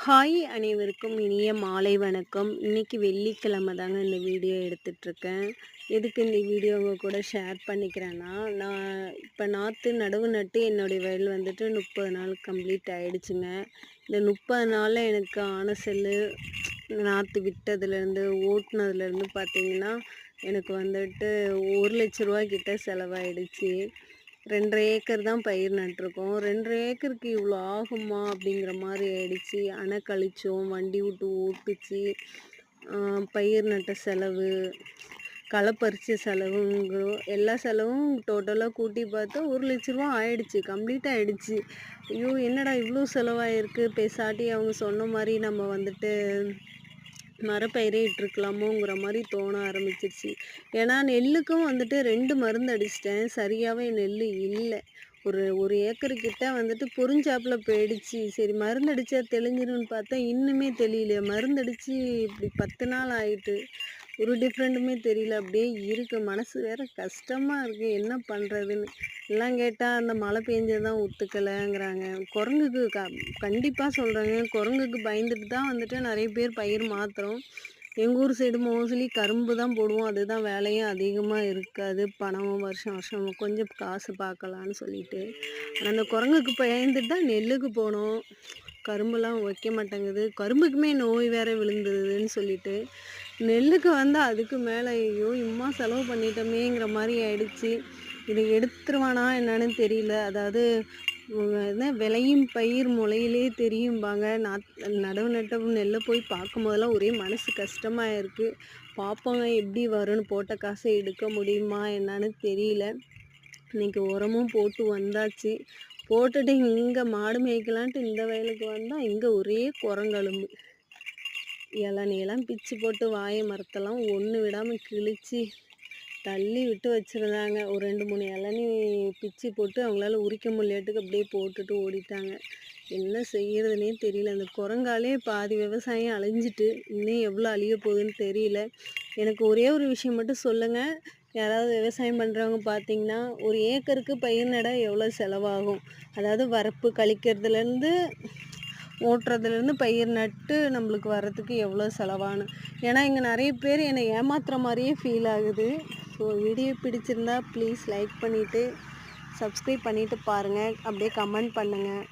Hi அனைவருக்கும் இனிய மாலை வணக்கம். இன்றைக்கி வெள்ளிக்கிழமை தாங்க இந்த வீடியோ எடுத்துட்ருக்கேன். எதுக்கு இந்த வீடியோ உங்கள் கூட ஷேர் பண்ணிக்கிறேன்னா நான் இப்போ நாற்று நடவு நட்டு என்னுடைய வயல் வந்துட்டு முப்பது நாள் கம்ப்ளீட் ஆகிடுச்சுங்க இந்த முப்பது நாளில் எனக்கு ஆன செல்லு நாற்று விட்டதுலேருந்து ஓட்டுனதுலேருந்து பார்த்தீங்கன்னா எனக்கு வந்துட்டு ஒரு லட்ச ரூபா கிட்ட செலவாயிடுச்சு. ரெண்டரை ஏக்கர் தான் பயிர் நட்டிருக்கோம். ரெண்டரை ஏக்கருக்கு இவ்வளோ ஆகுமா அப்படிங்கிற மாதிரி ஆயிடுச்சு. அணை கழிச்சோம் வண்டி விட்டு ஓட்டுச்சு. பயிர் நட்ட செலவு களை பறிச்ச செலவுங்கிறோம் எல்லா செலவும் டோட்டலாக கூட்டி பார்த்தா ஒரு லட்ச ரூபா ஆயிடுச்சு. கம்ப்ளீட் ஆகிடுச்சு ஐயோ என்னடா இவ்வளோ செலவாயிருக்கு? பேசாட்டி அவங்க சொன்ன மாதிரி நம்ம வந்துட்டு மரப்பயிரே இட்டிருக்கலாமோங்கிற மாதிரி தோண ஆரம்பிச்சிருச்சு. ஏன்னா நெல்லுக்கும் வந்துட்டு ரெண்டு மருந்து அடிச்சிட்டேன். சரியாகவே நெல் இல்லை. ஒரு ஒரு ஏக்கரு கிட்ட வந்துட்டு பொறிஞ்சாப்பில் போயிடுச்சு. சரி மருந்து அடித்தா தெளிஞ்சிரும்னு பார்த்தா இன்னுமே தெரியல மருந்து அடித்து இப்படி பத்து நாள் ஆயிட்டு. ஒரு டிஃப்ரெண்ட்டுமே தெரியல. அப்படியே இருக்குது மனசு வேறு கஷ்டமாக இருக்குது என்ன பண்ணுறதுன்னு எல்லாம் கேட்டால் அந்த மழை பெஞ்சது தான் ஒத்துக்கலைங்கிறாங்க. குரங்குக்கு க கண்டிப்பாக சொல்கிறாங்க குரங்குக்கு பயந்துட்டு தான் வந்துட்டு நிறைய பேர் பயிர் மாற்றுறோம் எங்கள் ஊர் சைடு மோஸ்ட்லி கரும்பு தான் போடுவோம். அதுதான் வேலையும் அதிகமாக இருக்காது. பணம் வருஷம் வருஷம் கொஞ்சம் காசு பார்க்கலான்னு சொல்லிட்டு. ஆனால் அந்த குரங்குக்கு பயந்துட்டு தான் நெல்லுக்கு போனோம். கரும்புலாம் வைக்க மாட்டேங்குது. கரும்புக்குமே நோய் வேற விழுந்ததுன்னு சொல்லிட்டு நெல்லுக்கு வந்து அதுக்கு மேலே ஐயோ இம்மா செலவு பண்ணிட்டோமேங்கிற மாதிரி ஆயிடுச்சு. இதை எடுத்துருவானா என்னன்னு தெரியல. அதாவது என்ன விளையும் பயிர் முளையிலே தெரியும்பாங்க. நாத் நடவு நட்ட நெல்லை போய் பார்க்கும் போதெல்லாம் ஒரே மனசு கஷ்டமாக இருக்குது பார்ப்போங்க எப்படி வரும்னு போட்ட காசை எடுக்க முடியுமா என்னன்னு தெரியல. இன்றைக்கி உரமும் போட்டு வந்தாச்சு. போட்டுட்டு இங்கே மாடு மேய்க்கலான்ட்டு இந்த வயலுக்கு வந்தால் இங்கே ஒரே குரங்கழும்பு இளநியெல்லாம் பிச்சு போட்டு வாயை மரத்தெல்லாம் ஒன்று விடாமல் கிழிச்சு தள்ளி விட்டு வச்சுருந்தாங்க. ஒரு ரெண்டு மூணு இளநீ பிச்சு போட்டு அவங்களால உரிக்க முடியாட்டுக்கு அப்படியே போட்டுட்டு ஓடிட்டாங்க. என்ன செய்கிறதுனே தெரியல. அந்த குரங்காலே பாதி விவசாயம் அழிஞ்சிட்டு இன்னும் எவ்வளோ அழிய போகுதுன்னு தெரியல. எனக்கு ஒரே ஒரு விஷயம் மட்டும் சொல்லுங்கள் யாராவது விவசாயம் பண்ணுறவங்க பார்த்தீங்கன்னா ஒரு ஏக்கருக்கு பயிர் நட எவ்வளோ செலவாகும்? அதாவது வரப்பு கழிக்கிறதுலேருந்து ஓட்டுறதுலேருந்து பயிர் நட்டு நம்மளுக்கு வர்றதுக்கு எவ்வளோ செலவாகணும் ஏன்னா இங்கே நிறைய பேர் என்னை ஏமாத்துற மாதிரியே ஃபீல் ஆகுது. ஸோ வீடியோ பிடிச்சிருந்தா ப்ளீஸ் லைக் பண்ணிவிட்டு சப்ஸ்கிரைப் பண்ணிவிட்டு பாருங்கள் அப்படியே கமெண்ட் பண்ணுங்கள்